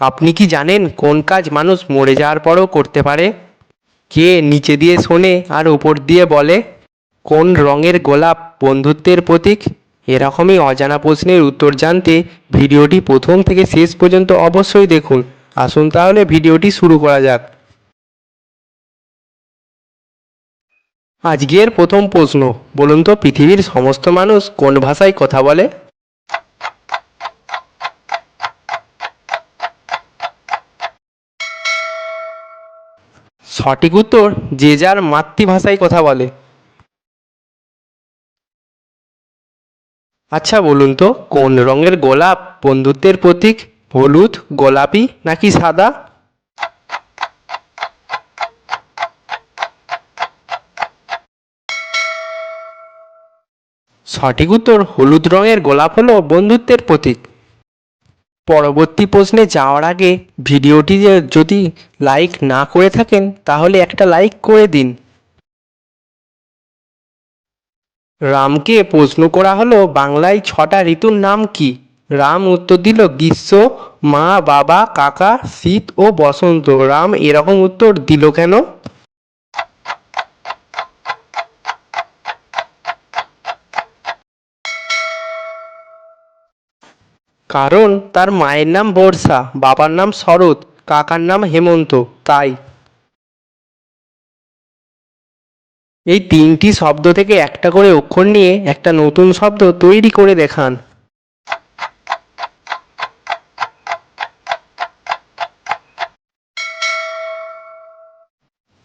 আপনি কি জানেন কোন কাজ মানুষ মরে যাওয়ার পরও করতে পারে? কে নিচে দিয়ে শোনে আর উপর দিয়ে বলে? কোন রঙের গোলাপ বন্ধুত্বের প্রতীক? এরকমই অজানা প্রশ্নের উত্তর জানতে ভিডিওটি প্রথম থেকে শেষ পর্যন্ত অবশ্যই দেখুন। আসুন তাহলে ভিডিওটি শুরু করা যাক। আজকের প্রথম প্রশ্ন, বলুন তো পৃথিবীর সমস্ত মানুষ কোন ভাষায় কথা বলে? সঠিক উত্তর যে যার মাতৃভাষায় কথা বলে। আচ্ছা বলুন তো, কোন রঙের গোলাপ বন্ধুত্বের প্রতীক? হলুদ, গোলাপি নাকি সাদা? সঠিক উত্তর হলুদ রঙের গোলাপ হলো বন্ধুত্বের প্রতীক। পরবর্তী প্রশ্নে যাওয়ার আগে ভিডিওটি যদি লাইক না করে থাকেন, তাহলে একটা লাইক করে দিন। রামকে প্রশ্ন করা হলো, বাংলায় ছটা ঋতুর নাম কি? রাম উত্তর দিল, গ্রীষ্ম, মা, বাবা, কাকা, শীত ও বসন্ত। রাম এরকম উত্তর দিল কেন? কারণ তার মায়ের নাম বর্ষা বাবার নাম শরৎ, কাকার নাম হেমন্ত, তাই। এই তিনটি শব্দ থেকে একটা করে অক্ষর নিয়ে একটা নতুন শব্দ তৈরি করে দেখান।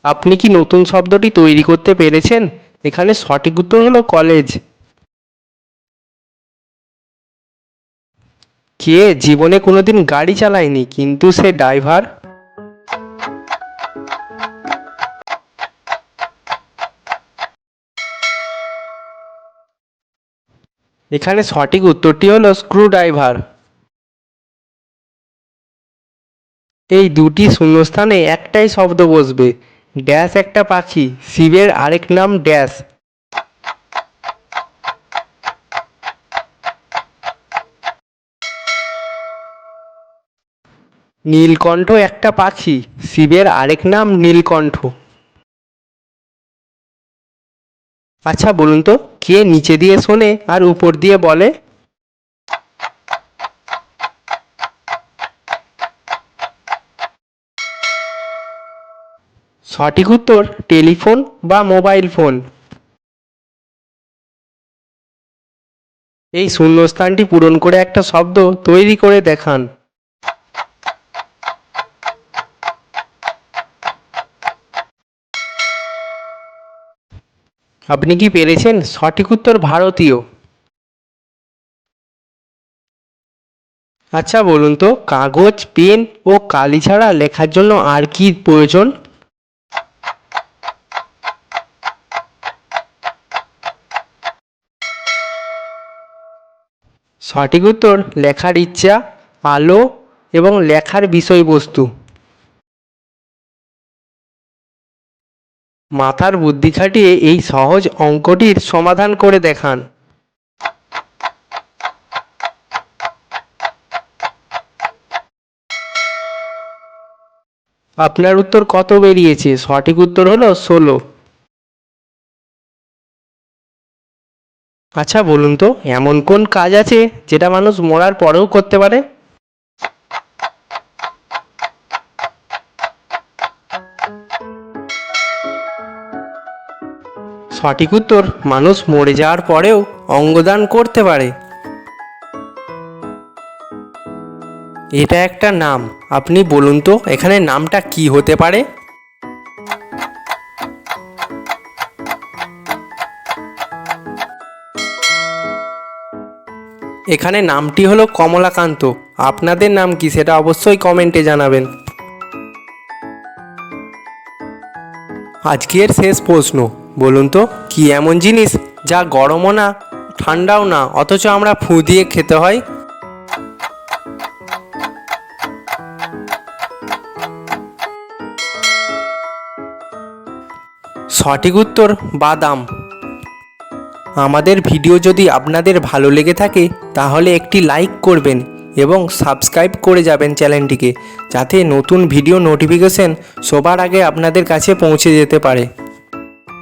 আপনি কি নতুন শব্দটি তৈরি করতে পেরেছেন? এখানে সঠিক উত্তর হলো কলেজ। কে জীবনে কোনোদিন গাড়ি চালায়নি, কিন্তু সে ড্রাইভার? এখানে সঠিক উত্তরটি হলো স্ক্রু ড্রাইভার এই দুটি শূন্যস্থানে একটাই শব্দ বসবে, ড্যাশ একটা পাখি, শিবের আরেক নাম ড্যাশ। নীলকণ্ঠ একটা পাখি, শিবের আরেক নাম নীলকণ্ঠ। আচ্ছা বলুন তো, কে নিচে দিয়ে শোনে আর উপর দিয়ে বলে? সঠিক উত্তর, টেলিফোন বা মোবাইল ফোন। এই শূন্যস্থানটি পূরণ করে একটা শব্দ তৈরি করে দেখান। আপনি কি পেরেছেন? সঠিক উত্তর ভারতীয়। আচ্ছা বলুন তো, কাগজ, পেন ও কালি ছাড়া লেখার জন্য আর কি প্রয়োজন? সঠিক উত্তর, লেখার ইচ্ছা, আলো এবং লেখার বিষয়বস্তু। মাথার বুদ্ধি খাটিয়ে এই সহজ অঙ্কটির সমাধান করে দেখান। আপনার উত্তর কত বেরিয়েছে? সঠিক উত্তর হলো ষোলো। আচ্ছা বলুন তো, এমন কোন কাজ আছে যেটা মানুষ মরার পরেও করতে পারে? সঠিক উত্তর, মানুষ মরে যাওয়ার পরেও অঙ্গদান করতে পারে। এটা একটা নাম। আপনি বলুন তো, এখানে নামটা কি হতে পারে? এখানে নামটি হলো কমলাকান্ত। আপনাদের নাম কি সেটা অবশ্যই কমেন্টে জানাবেন। আজকের শেষ প্রশ্ন। বলুন তো, কি এমন জিনিস যা গরমও না, ঠান্ডাও না, অথচ আমরা ফু দিয়ে খেতে হয়? সঠিক উত্তর, বাদাম। আমাদের ভিডিও যদি আপনাদের ভালো লেগে থাকে, তাহলে একটি লাইক করবেন এবং সাবস্ক্রাইব করে যাবেন চ্যানেলটিকে, যাতে নতুন ভিডিও নোটিফিকেশন সবার আগে আপনাদের কাছে পৌঁছে যেতে পারে।